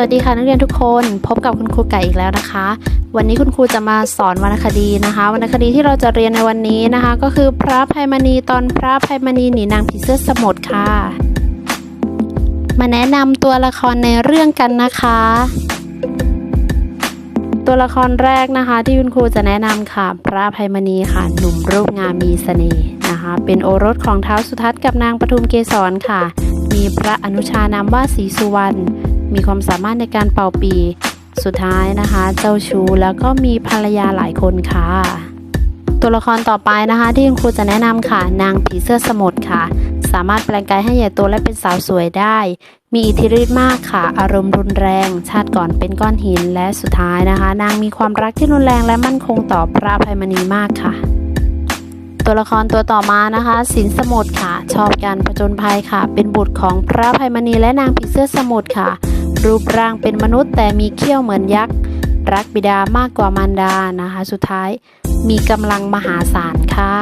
วัสดีค่ะนักเรียนทุกคนพบกับคุณครูไก่อีกแล้วนะคะ วันนี้คุณครูจะมาสอนวรรณคดีนะคะวรรณคดีที่เราจะเรียนในวันนี้นะคะ ก็คือพระภัยมณีตอนพระภัยมณีหนีนางผีเสื้อสมุทรค่ะ มาแนะนำตัวละครในเรื่องกันนะคะ ตัวละครแรกนะคะ ที่คุณครูจะแนะนำค่ะ พระภัยมณีค่ะ หนุ่มรูปงามมีเสน่ห์นะคะ เป็นโอรสของเท้าวสุทัศน์กับนางปทุมเกษรค่ะ มีพระอนุชานามว่าศรีสุวรรณ มีความสามารถในการเป่าปี สุดท้ายนะคะ เจ้าชู้แล้วก็มีภรรยาหลายคนค่ะ ตัวละครต่อไปนะคะ ที่คุณครูจะแนะนำค่ะ นางผีเสื้อสมุทรค่ะ สามารถแปลงกายให้ใหญ่โตและเป็นสาวสวยได้ มีอิทธิฤทธิ์มากค่ะ อารมณ์รุนแรง ชาติก่อนเป็นก้อนหินและสุดท้ายนะคะ นางมีความรักที่รุนแรงและมั่นคงต่อพระภัยมณีมากค่ะตัวละครตัวต่อมานะคะ สินสมุทรค่ะ ชอบการผจญภัยค่ะ เป็นบุตรของพระภัยมณีและนางผีเสื้อสมุทรค่ะ รูปร่างเป็นมนุษย์แต่มีเขี้ยวเหมือนยักษ์ รักบิดามากกว่ามารดานะคะ สุดท้ายมีกำลังมหาศาลค่ะ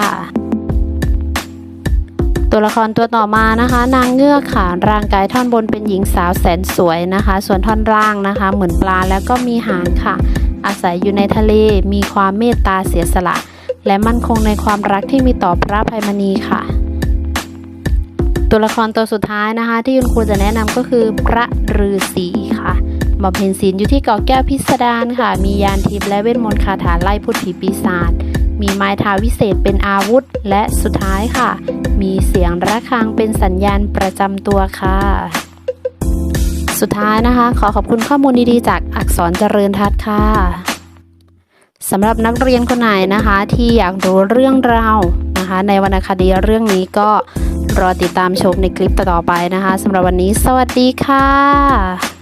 ตัวละครตัวต่อมานะคะ นางเงือกค่ะ ร่างกายท่อนบนเป็นหญิงสาวแสนสวยนะคะ ส่วนท่อนล่างนะคะ เหมือนปลาแล้วก็มีหางค่ะ อาศัยอยู่ในทะเลมีความเมตตาเสียสละ และมั่นคงในความรักที่มีต่อพระภัยมณีค่ะ ตัวละครตัวสุดท้ายนะคะ ที่คุณครูจะแนะนำก็คือพระฤาษีค่ะบำเพ็ญศีลอยู่ที่เกาะแก้วพิสดารค่ะ มียานทิพย์และเวทมนต์คาถาไล่พูดผีปีศาจมีไม้เท้าวิเศษเป็นอาวุธและสุดท้ายค่ะ มีเสียงระฆังเป็นสัญญาณประจำตัวค่ะ สุดท้ายนะคะ ขอขอบคุณข้อมูลดีๆ จากอักษรเจริญทัศน์ค่ะสำหรับนักเรียนคนไหนนะคะ ที่อยากรู้เรื่องราว นะคะ ในวรรณคดีเรื่องนี้ก็รอติดตามชมในคลิปต่อๆไปนะคะสำหรับวันนี้สวัสดีค่ะ